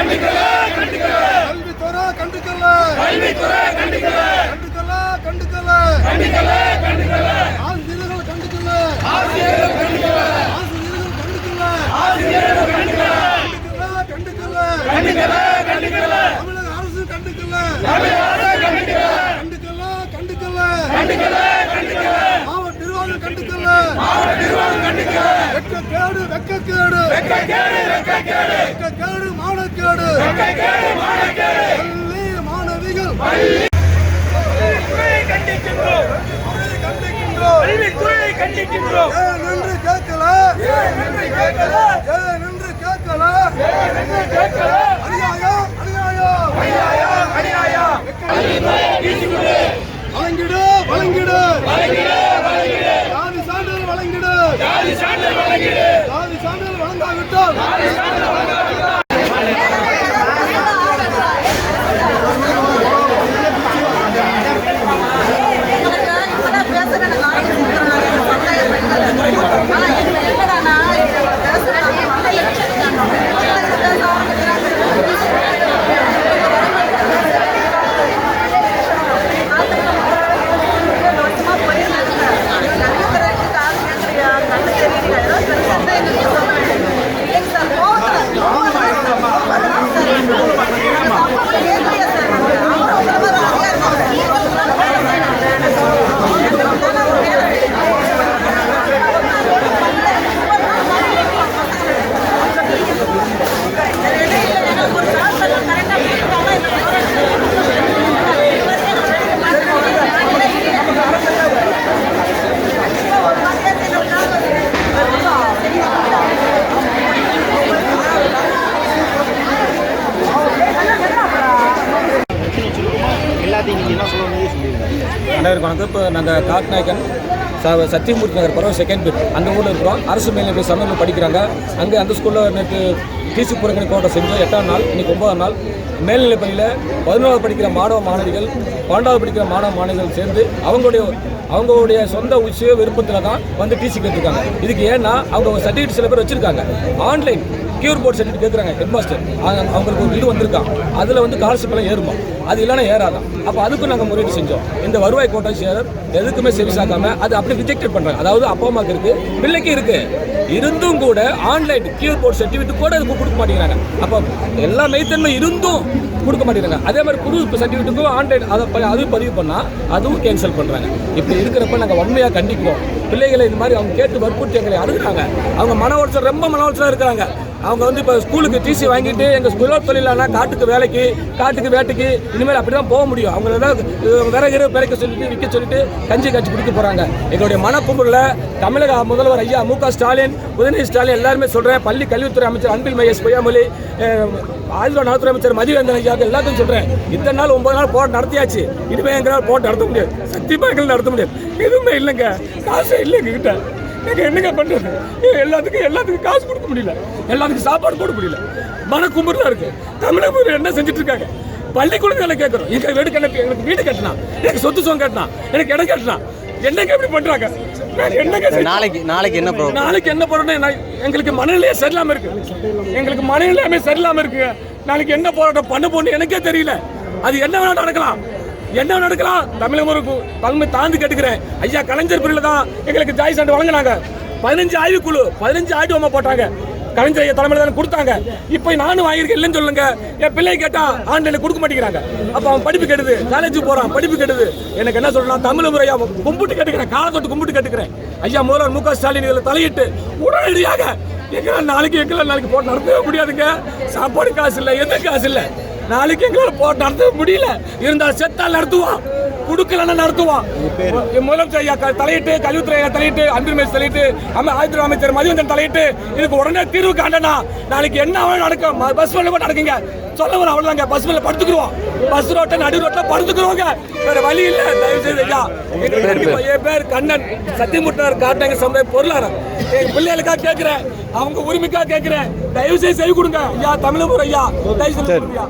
கல்வித்துறை கண்டுக்கல. கண்டுக்கல கண்டுக்கல ஆசிரியர்கள் கண்டுக்கல ஆசிரியர்கள் கண்டுக்கல கண்டுக்கல தமிழக அரசு கண்டுக்கல கண்டுக்கல கண்டுக்கல மாவட்ட நிர்வாகம் கண்டுக்கல வெக்கக்கேடு வெக்கக்கேடு வெக்கக்கேடு மானக்கேடு பள்ளி மாணவிகள் கல்வித்துறையை கண்டிக்கின்றோம் கண்டிக்கின்றோம் கல்வித்துறையை கண்டிக்கின்றோம் ஏன் என்று கேட்கல? ஏன் என்று கேட்கல? ஏன் என்று கேட்கல? அநியாயம் அநியாயம். வழங்கிடு வழங்கிடு. ஜாதி சான்றிதழ் வழங்கிடு. ஜாதி சான்றிதழ் வழங்காவிட்டால் அனைவருக்கு வணக்கம் இப்போ நாங்கள் காட்நாயக்கன் ச சத்தியமூர்த்தி நகர் பரவ செகண்ட் பிட் அந்த ஊரில் இருக்கிறோம். அரசு மேல்நிலை சமையல் படிக்கிறாங்க. அங்கே அந்த ஸ்கூலில் நேற்று டிசி புறக்கணி போராட்டம் செஞ்சோம். எட்டாம் நாள் இன்றைக்கி ஒன்பதாம் நாள். மேல்நிலைப் பள்ளியில் பதினோராவது படிக்கிற மாணவ மாணவிகள் பன்னெண்டாவது படிக்கிற மாணவ மாணவிகள் சேர்ந்து அவங்களுடைய அவங்களுடைய சொந்த உச்சிய விருப்பத்தில் தான் வந்து டிசி கேட்டிருக்காங்க. இதுக்கு ஏன்னா அவங்க சர்டிஃபிகேட் சில பேர் வச்சுருக்காங்க. ஆன்லைன் கியூர் போர்ட் சர்டிஃபிகேட் கேட்குறாங்க ஹெட் மாஸ்டர் அவங்களுக்கு ஒரு இது வந்திருக்கான் அதில் வந்து ஸ்காலர்ஷிப் ஏறுமா அது இல்லைன்னா ஏறாதான். அப்போ அதுக்கும் நாங்கள் முறையீடு செஞ்சோம். இந்த வருவாய் கோட்டா ஷேரர் எதுக்குமே செவிசாக்காம அது அப்படியே ரிஜெக்டட் பண்ணுறாங்க அதாவது அப்பா அம்மாவுக்கு இருக்குது பிள்ளைக்கு இருக்குது இருந்தும் கூட ஆன்லைன் கியூர் போர்ட் சர்டிஃபிகேட் கூட அதுக்கு கொடுக்க மாட்டேங்கிறாங்க. அப்போ எல்லா மெய்த்தன்மை இருந்தும் கொடுக்க மாட்டேங்கிறாங்க. அதே மாதிரி புது சர்டிஃபிகேட்டுக்கும் ஆன்லைன் அதை அதுவும் பதிவு பண்ணால் அதுவும் கேன்சல் பண்ணுறாங்க இப்படி இருக்கிறப்ப நாங்கள் உண்மையாக கண்டிப்போம் பிள்ளைகளை இது மாதிரி அவங்க கேட்டு வற்புறுத்தி எங்களை அழுகுறாங்க அவங்க மன உளைச்சல் ரொம்ப மன உளைச்சலாக இருக்கிறாங்க. அவங்க வந்து இப்போ ஸ்கூலுக்கு டிசி வாங்கிட்டு எங்கள் ஸ்கூலோ தொழிலானா காட்டுக்கு வேலைக்கு காட்டுக்கு வேட்டைக்கு இனிமேல் அப்படி தான் போக முடியும். அவங்கள ஏதாவது விறகு பிறக்க சொல்லிட்டு விற்க சொல்லிட்டு கஞ்சி காய்ச்சி குடிக்க போகிறாங்க எங்களுடைய மனக்குமுறில் தமிழக முதல்வர் ஐயா மு க ஸ்டாலின் உதயநிதி ஸ்டாலின் எல்லாருமே சொல்கிறேன் பள்ளி கல்வித்துறை அமைச்சர் அன்பில் மகேஷ் பொய்யாமொழி ஆயுத நலத்துறை அமைச்சர் மதிவேந்தன் ஐயாவுக்கு எல்லாத்தையும் சொல்கிறேன் இத்தனை நாள் ஒன்பது நாள் போராட்டம் நடத்தியாச்சு. இனிமேல் எங்களால் போராட்டம் நடத்த முடியாது. சத்தியமாக எங்களால் நடத்த முடியாது. எதுவுமே இல்லைங்க. காசே இல்லை எங்ககிட்ட. நீங்கள் என்னங்க பண்ணுறது எல்லாத்துக்கும் எல்லாத்துக்கும் காசு கொடுக்க முடியல. எல்லாத்துக்கும் சாப்பாடு போட முடியல. மன தான் இருக்குது தமிழக என்ன செஞ்சுட்டு இருக்காங்க? பள்ளிக்கூடம் வேலை கேட்குறோம் எங்க வீடு கட்ட எனக்கு வீடு கட்டினா எனக்கு சொத்து சொந்தம் கட்டினா எனக்கு இடம் கட்டினா என்னங்க இப்படி பண்றாங்க? நாளைக்கு நாளைக்கு என்ன ப்ரோக்ராம் நாளைக்கு என்ன போராட்டம் எங்களுக்கு மனநிலையே சரியில்லாம இருக்கு. எங்களுக்கு மனநிலையுமே சரியில்லாம இருக்கு. நாளைக்கு என்ன போராட்டம் பண்ண போன்னு எனக்கே தெரியல. அது என்ன வேணா நடக்கலாம். என்ன நடக்கலாம். தமிழக ஒரு தலைமை தாழ்ந்து கேட்டுக்கிறேன். ஐயா கலைஞர் பிரிவில் தான் எங்களுக்கு ஜாய் சான்று வழங்கினாங்க. பதினஞ்சு ஆய்வுக்குழு பதினஞ்சு ஆய்வு போட்டாங்க. கலைஞர் ஐயா தலைமையில தானே கொடுத்தாங்க. இப்போ நானும் வாங்கியிருக்கேன் இல்லைன்னு சொல்லுங்க. என் பிள்ளை கேட்டா ஆன்லைனில் கொடுக்க மாட்டேங்கிறாங்க. அப்போ அவன் படிப்பு கெடுது காலேஜுக்கு போகிறான் படிப்பு கெடுது. எனக்கு என்ன சொல்லலாம் தமிழ் முறையா கும்பிட்டு கேட்டுக்கிறேன் காலை தொட்டு கும்பிட்டு கேட்டுக்கிறேன். ஐயா முதல்வர் மு க ஸ்டாலின் இதில் தலையிட்டு உடனடியாக எங்களால் நாளைக்கு எங்களால் நாளைக்கு போட்டு நடத்தவே முடியாதுங்க. சாப்பாடு காசு இல்லை எந்த காசு இல்லை. நாளைக்கு எங்களால் போட்டு நடத்தவே முடியல. இருந்தால் செத்தால் நடத்துவான் குடுக்கலன்னா நடத்துவான் என் முதலமைச்சர் ஐயா தலையிட்டு கல்வித்துறை ஐயா தலையிட்டு அன்பில் தலையிட்டு அம்மா ஆயுத அமைச்சர் மதிவந்தன் தலையிட்டு இதுக்கு உடனே தீர்வு காண்டனா? நாளைக்கு என்ன நடக்கும் பஸ் மேல கூட நடக்குங்க. சொல்ல வர அவ்வளவுதாங்க. பஸ் மேல படுத்துக்குருவோம். பஸ் ரோட்ட நடு ரோட்ல படுத்துக்குருவோங்க. வேற வழி இல்ல. தயவு செய்து ஐயா. என் பேர் கண்ணன். சத்தியமுட்டார் காட்டாங்க சமுதாய பொருளாளர். எங்க பிள்ளைகளுக்காக கேட்கிறேன். அவங்க உரிமைக்காக கேட்கிறேன். தயவு செய்து செய்து கொடுங்க. ஐயா தமிழ் ஐயா தயவு செய்து ஐயா.